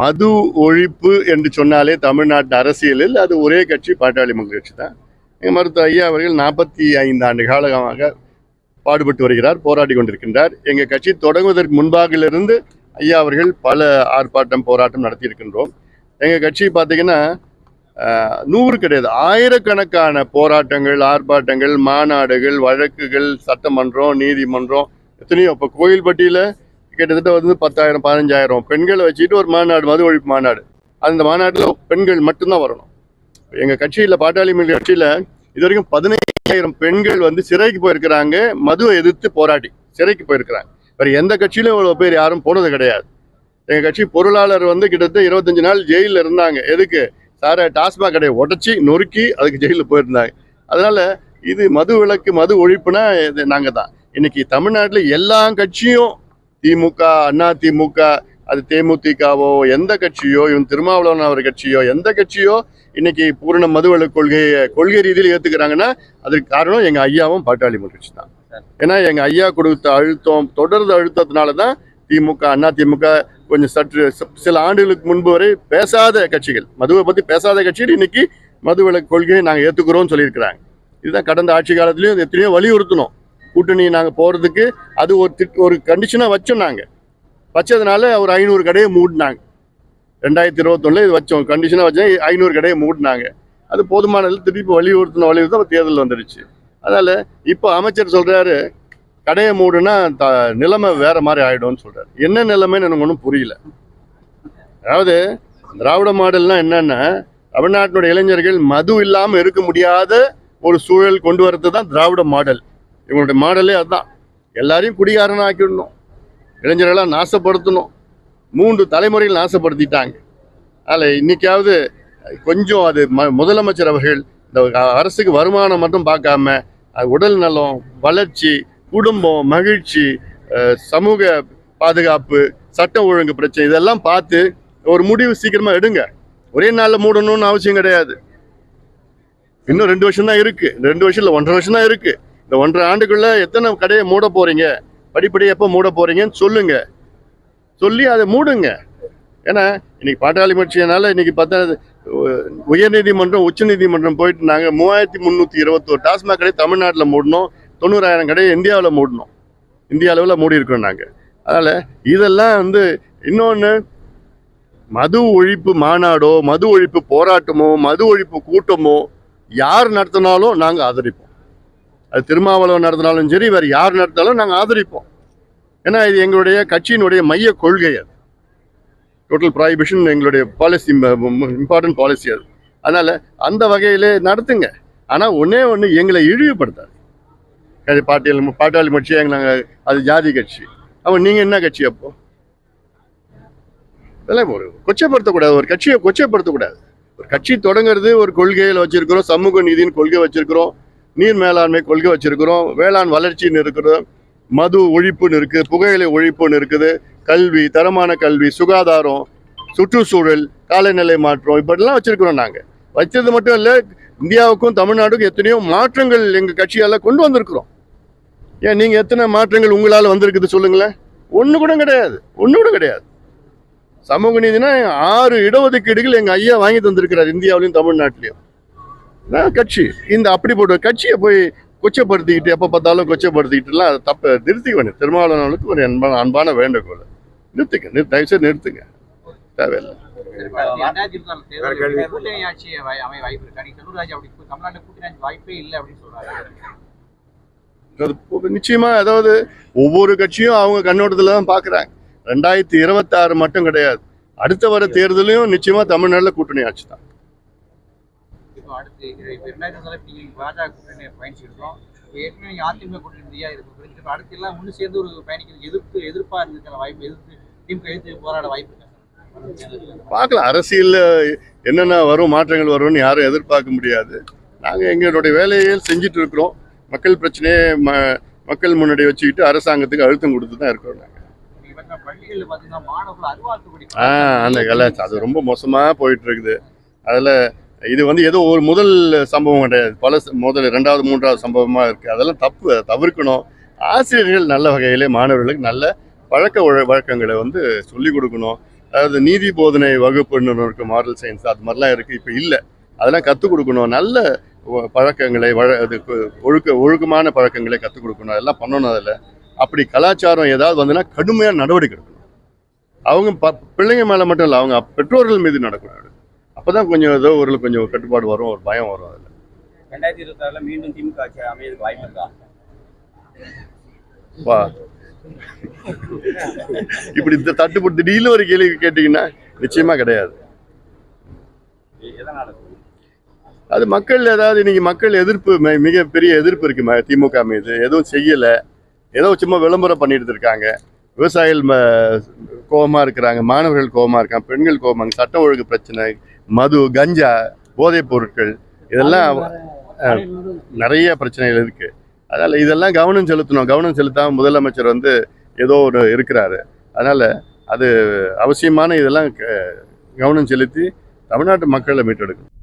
மது ஒழிப்பு என்று சொன்னாலே தமிழ்நாட்டு அரசியலில் அது ஒரே கட்சி பாட்டாளி மக்கள் கட்சி தான். எங்கள் மருத்துவ ஐயா அவர்கள் நாற்பத்தி ஐந்து ஆண்டு காலமாக பாடுபட்டு வருகிறார் போராடி கொண்டிருக்கின்றார். எங்கள் கட்சி தொடங்குவதற்கு முன்பாகிலிருந்து ஐயா அவர்கள் பல ஆர்ப்பாட்டம் போராட்டம் நடத்தியிருக்கின்றோம். எங்கள் கட்சி பார்த்திங்கன்னா நூறு கிடையாது ஆயிரக்கணக்கான போராட்டங்கள் ஆர்ப்பாட்டங்கள் மாநாடுகள் வழக்குகள் சட்டமன்றம் நீதிமன்றம் எத்தனையோ இப்போ கோயில்பட்டியில் கிட்டத்தட்ட வந்து பத்தாயிரம் பதினஞ்சாயிரம் பெண்களை வச்சுட்டு ஒரு மாநாடு மது ஒழிப்பு மாநாடு. அந்த மாநாட்டில் பெண்கள் மட்டும்தான் வரணும். எங்கள் கட்சியில் பாட்டாளி மக்கள் கட்சியில் இது வரைக்கும் பதினைஞ்சாயிரம் பெண்கள் வந்து சிறைக்கு போயிருக்கிறாங்க. மதுவை எதிர்த்து போராடி சிறைக்கு போயிருக்கிறாங்க. வேறு எந்த கட்சியிலும் இவ்வளோ பேர் யாரும் போனது கிடையாது. எங்கள் கட்சி பொருளாளர் வந்து கிட்டத்தட்ட இருபத்தஞ்சு நாள் ஜெயிலில் இருந்தாங்க. எதுக்கு? சார டாஸ்மாக் கடையை உடச்சி நொறுக்கி அதுக்கு ஜெயிலில் போயிருந்தாங்க. அதனால இது மது விலக்கு மது ஒழிப்புனா இது நாங்கள் தான் இன்னைக்கு தமிழ்நாட்டில் எல்லா கட்சியும் திமுக அண்ணா திமுக அது தேமுதிகவோ எந்த கட்சியோ இவன் திருமாவளவன் அவர் கட்சியோ எந்த கட்சியோ இன்னைக்கு பூரண மதுவிலக்கு கொள்கையை கொள்கை ரீதியில் ஏற்றுக்கிறாங்கன்னா அதுக்கு காரணம் எங்கள் ஐயாவும் பாட்டாளி கட்சி தான். ஏன்னா எங்கள் ஐயா கொடுத்த அழுத்தம் தொடர்ந்து அழுத்தத்தினால தான் திமுக அண்ணா திமுக கொஞ்சம் சற்று சில ஆண்டுகளுக்கு முன்பு வரை பேசாத கட்சிகள் மதுவை பற்றி பேசாத கட்சிகள் இன்னைக்கு மதுவிலக்கு கொள்கையை நாங்கள் ஏற்றுக்கிறோம்னு சொல்லியிருக்கிறாங்க. இதுதான் கடந்த ஆட்சி காலத்துலேயும் எத்தனையோ வலியுறுத்தணும் கூட்டணி நாங்கள் போகிறதுக்கு அது ஒரு திட் ஒரு கண்டிஷனாக வச்சோம் நாங்கள் வச்சதுனால ஒரு ஐநூறு கடையை மூடினாங்க. ரெண்டாயிரத்தி இருபத்தொன்னில் இது வச்சோம். கண்டிஷனாக வச்சோம். ஐநூறு கடையை மூடினாங்க. அது போதுமானது திருப்பி வலியுறுத்தின வலியுறுத்த தேர்தல் வந்துடுச்சு அதனால் இப்போ அமைச்சர் சொல்கிறாரு கடையை மூடுனா த நிலைமை வேறு மாதிரி ஆகிடும்னு சொல்கிறார் என்ன நிலைமைன்னு எனக்கு ஒன்றும் புரியல. அதாவது திராவிட மாடல்னா என்னென்னா தமிழ்நாட்டினுடைய இளைஞர்கள் மது இல்லாமல் இருக்க முடியாத ஒரு சூழல் கொண்டு வரது தான் திராவிட மாடல். இவங்களுடைய மாடலே அதுதான். எல்லாரையும் குடிகாரனாக ஆக்கிடணும் இளைஞர்களாக நாசப்படுத்தணும். மூன்று தலைமுறைகள் நாசப்படுத்திட்டாங்க. அதில் இன்னைக்காவது கொஞ்சம் அது ம முதலமைச்சர் அவர்கள் இந்த அரசுக்கு வருமானம் மட்டும் பார்க்காம அது உடல் நலம் வளர்ச்சி குடும்பம் மகிழ்ச்சி சமூக பாதுகாப்பு சட்ட ஒழுங்கு பிரச்சனை இதெல்லாம் பார்த்து ஒரு முடிவு சீக்கிரமாக எடுங்க. ஒரே நாளில் மூடணும்னு அவசியம் கிடையாது. இன்னும் ரெண்டு வருஷம் தான் இருக்குது ரெண்டு வருஷம் இல்லை ஒன்றரை வருஷம் தான் இருக்குது இந்த ஒன்றரை ஆண்டுக்குள்ள எத்தனை கடையை மூட போறீங்க? படிப்படி எப்போ மூட போறீங்கன்னு சொல்லுங்க. சொல்லி அதை மூடுங்க. ஏன்னா இன்னைக்கு பாட்டாளி முயற்சியினால இன்னைக்கு பார்த்தா உயர்நீதிமன்றம் உச்சநீதிமன்றம் போயிட்டு நாங்கள் மூவாயிரத்தி முந்நூற்றி இருபத்தோரு டாஸ்மாக் கடை தமிழ்நாட்டில் மூடணும். தொண்ணூறாயிரம் கடையை இந்தியாவில் மூடணும். இந்திய அளவில் மூடி இருக்கோம் நாங்கள் அதனால் இதெல்லாம் வந்து இன்னொன்று மது ஒழிப்பு மாநாடோ மது ஒழிப்பு போராட்டமோ மது ஒழிப்பு கூட்டமோ யார் நடத்தினாலும் நாங்கள் ஆதரிப்போம். அது திருமாவளவன் நடத்தினாலும் சரி வேறு யார் நடத்தினாலும் நாங்கள் ஆதரிப்போம். ஏன்னா இது எங்களுடைய கட்சியினுடைய மைய கொள்கை அது. டோட்டல் ப்ராஹிபிஷன் எங்களுடைய பாலிசி இம்பார்ட்டன்ட் பாலிசி அது. அதனால் அந்த வகையிலே நடத்துங்க. ஆனால் ஒன்றே ஒன்று எங்களை இழிவுபடுத்தாது. அது பாட்டியல் பாட்டாளி கட்சியாக எங்கள் நாங்கள் அது ஜாதி கட்சி. அப்போ நீங்கள் என்ன கட்சி அப்போ? இதெல்லாம் ஒரு கொச்சைப்படுத்தக்கூடாது. ஒரு கட்சியை கொச்சைப்படுத்தக்கூடாது. ஒரு கட்சி தொடங்குறது ஒரு கொள்கையில் வச்சுருக்கிறோம் சமூக நீதின்னு கொள்கை வச்சுருக்கிறோம். நீர் மேலாண்மை கொள்கை வச்சிருக்கிறோம் வேளாண் வளர்ச்சின்னு இருக்கிறோம் மது ஒழிப்புன்னு இருக்குது புகையிலை ஒழிப்புன்னு இருக்குது கல்வி தரமான கல்வி சுகாதாரம் சுற்றுச்சூழல் காலநிலை மாற்றம் இப்படிலாம் வச்சுருக்கிறோம் நாங்கள் வச்சது மட்டும் இல்லை இந்தியாவுக்கும் தமிழ்நாடுக்கும் எத்தனையோ மாற்றங்கள் எங்கள் கட்சியால் கொண்டு வந்திருக்கிறோம். ஏன் நீங்கள் எத்தனை மாற்றங்கள் உங்களால் வந்திருக்குது சொல்லுங்களேன். ஒன்று கூட கிடையாது ஒன்று கூட கிடையாது. சமூக நீதினா ஆறு இடஒதுக்கீடுகள் எங்கள் ஐயா வாங்கி தந்திருக்கிறார் இந்தியாவிலையும் தமிழ்நாட்டிலையும். கட்சி. இந்த அப்படிப்பட்ட கட்சியை போய் கொச்சப்படுத்திக்கிட்டு எப்போ பார்த்தாலும் கொச்சப்படுத்திக்கிட்டுலாம் அதை தப்பை நிறுத்திக்க வேணும் திருமாவளவனுக்கு ஒரு அன்பான அன்பான வேண்டுகோள். நிறுத்துங்க நிறு தயவுசெய்து நிறுத்துங்க. தேவையில்லை. அப்படி நிச்சயமா அதாவது ஒவ்வொரு கட்சியும் அவங்க கண்ணோட்டத்தில் தான் பார்க்குறாங்க ரெண்டாயிரத்தி இருபத்தாறு மட்டும் கிடையாது. அடுத்த வர தேர்தலையும் நிச்சயமா தமிழ்நாட்டில் கூட்டணி ஆட்சி தான் இப்போ அடுத்து இப்போ ரெண்டாயிரத்தி நாலு நீங்க பாஜக கூட்டணி பயணிச்சிருக்கோம். ஏற்கனவே அதிமுக கூட்டணி இந்தியா இருக்கு. புரிஞ்சு இப்போ அடுத்து எல்லாம் ஒன்று சேர்ந்து ஒரு பயணிக்கிறது எதிர்ப்பு எதிர்ப்பா இருந்துக்கிற வாய்ப்பு எதிர்த்து திமுக எதிர்த்து போராட வாய்ப்பு பார்க்கலாம். அரசியலில் என்னென்ன வரும் மாற்றங்கள் வரும்னு யாரும் எதிர்பார்க்க முடியாது. நாங்கள் எங்களுடைய வேலையை செஞ்சுட்டு இருக்கிறோம். மக்கள் பிரச்சனையை ம மக்கள் முன்னாடி வச்சுக்கிட்டு அரசாங்கத்துக்கு அழுத்தம் கொடுத்து தான் இருக்கிறோம் நாங்கள் ஆ அந்த கலை அது ரொம்ப மோசமாக போயிட்டு இருக்குது. அதில் இது வந்து ஏதோ ஒரு முதல் சம்பவம் கிடையாது. பல முதல் ரெண்டாவது மூன்றாவது சம்பவமாக இருக்குது அதெல்லாம் தப்பு அதை தவிர்க்கணும். ஆசிரியர்கள் நல்ல வகையிலே மாணவர்களுக்கு நல்ல பழக்க வழ- வழக்கங்களை வந்து சொல்லிக் கொடுக்கணும். அதாவது நீதி போதனை வகுப்புன்னு இருக்குது மாரல் சயின்ஸ் அது மாதிரிலாம் இருக்குது இப்போ இல்லை. அதெல்லாம் கற்றுக் கொடுக்கணும். நல்ல பழக்கங்களை வழ அது ஒழுக்க ஒழுக்கமான பழக்கங்களை கற்றுக் கொடுக்கணும். அதெல்லாம் பண்ணணும் அதில். அப்படி கலாச்சாரம் ஏதாவது வந்துன்னா கடுமையாக நடவடிக்கை எடுக்கணும். அவங்க ப பிள்ளைங்க மேலே மட்டும் இல்லை அவங்க பெற்றோர்கள் மீது நடக்கணும் அப்போ கொஞ்சம் ஏதோ ஒரு கொஞ்சம் கட்டுப்பாடு வரும் ஒரு பயம் வரும் அதில். ரெண்டாயிரத்தி இருபத்தி ஆறுல மீண்டும் திமுக ஆட்சி அமையதுக்கு வாய்ப்பு இருக்கா? வா. இப்படி இந்த தட்டுப்பட்டு திடீர்னு ஒரு கேள்வி கேட்டிங்கன்னா நிச்சயமாக கிடையாது. அது? மக்கள் ஏதாவது இன்னைக்கு மக்கள் எதிர்ப்பு மிகப்பெரிய எதிர்ப்பு இருக்கு திமுக மீது. எதுவும் செய்யல. ஏதோ சும்மா விளம்பரம் பண்ணிட்டு இருக்காங்க. விவசாயிகள் கோவமா இருக்கிறாங்க மாணவர்கள் கோவமா இருக்காங்க பெண்கள் கோவமா சட்ட ஒழுங்கு பிரச்சனை மது கஞ்சா போதைப் பொருட்கள் இதெல்லாம் நிறைய பிரச்சனைகள் இருக்கு. அதனால இதெல்லாம் கவனம் செலுத்தணும். கவனம் செலுத்தாம முதலமைச்சர் வந்து ஏதோ ஒரு இருக்கிறாரு. அதனால அது அவசியமான இதெல்லாம் க- கவனம் செலுத்தி தமிழ்நாட்டு மக்களை மீட்டெடுக்கணும்.